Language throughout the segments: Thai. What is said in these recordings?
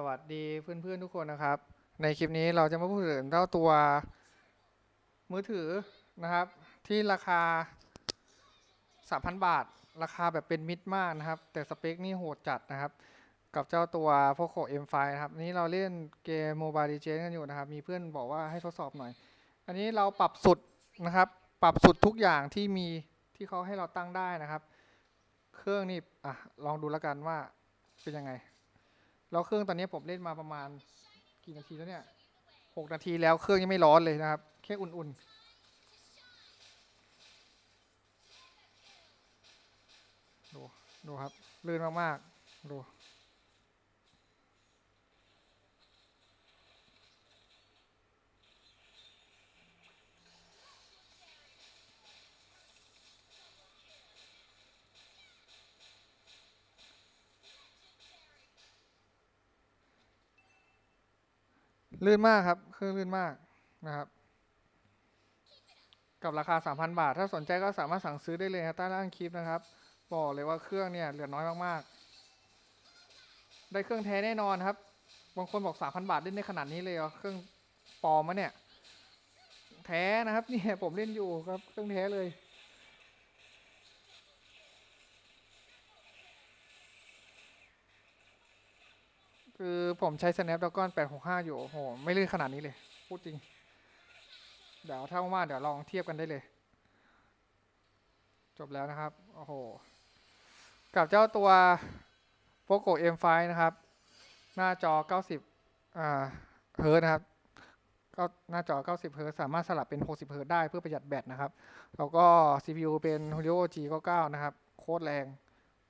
สวัสดีเพื่อนๆทุกคนนะครับ ในคลิปนี้เราจะมาพูดถึงเจ้าตัว มือถือนะครับ ที่ราคา 3,000 บาท ราคาแบบเป็นมิตรมากนะครับ แต่สเปคนี่โหดจัดนะครับ กับเจ้าตัว Poco M5 นะครับนนี้เราเล่นเกม Mobile Legends กันอยู่นะครับ มีเพื่อนบอกว่าให้ทดสอบหน่อย อันนี้เราปรับสุดนะครับ ปรับสุดทุกอย่างที่มีที่เขาให้เราตั้งได้นะครับ เครื่องนี่อะลองดูแล้วกันว่าเป็นยังไง แล้วเครื่องตอนนี้ผมเล่นมาประมาณกี่นาทีแล้วเนี่ยหกนาทีแล้วเครื่องยังไม่ร้อนเลยนะครับ แค่อุ่นๆดูดูครับลื่นมากๆดู ลื่นมากครับเครื่องลื่นมากนะครับ กับราคา 3,000 บาท ถ้าสนใจก็สามารถสั่งซื้อได้เลยใต้ล่างคลิปนะครับ บอกเลยว่าเครื่องเนี่ยเหลือน้อยมากๆ ได้เครื่องแท้แน่นอนครับ บางคนบอก 3,000 บาทเล่นได้ขนาดนี้เลยเหรอเครื่องปลอมมะเนี่ย แท้นะครับเนี่ยผมเล่นอยู่ครับเครื่องแท้เลย คือผมใช้ Snapdragon 865 อยู่โอ้โห ไม่ลื่นขนาดนี้เลย พูดจริง เดี๋ยวถ้าว่าเดี๋ยวลองเทียบกันได้เลย จบแล้วนะครับ โอ้โห กับเจ้าตัว Poco M5 นะครับ หน้าจอ 90อ่าเฮิร์ตนะครับก็หน้าจอ 90 เฮิร์ตสามารถสลับเป็น 60 เฮิร์ตซ์ได้เพื่อประหยัดแบตนะครับ แล้วก็ CPU เป็น Helio G99 นะครับ โคตรแรง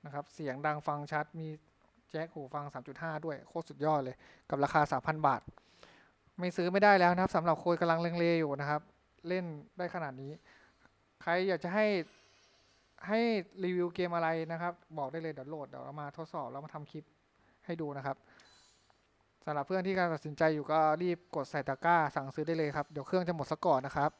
นะครับ เสียงดังฟังชัด มี แจ็คหูฟัง 3.5 ด้วย โคตรสุดยอดเลย กับราคา 3,000 บาท ไม่ซื้อไม่ได้แล้วนะครับสำหรับคนกำลังเลงเลอยู่นะครับ เล่นได้ขนาดนี้ ใครอยากจะให้ให้รีวิวเกมอะไรนะครับ บอกได้เลยเดี๋ยวโหลดเดี๋ยวเรามาทดสอบแล้วมาทำคลิปให้ดูนะครับสำหรับเพื่อนที่กำลังตัดสินใจอยู่ก็รีบกดใส่ตะกร้าสั่งซื้อได้เลยครับ เดี๋ยวเครื่องจะหมดซะก่อนนะครับ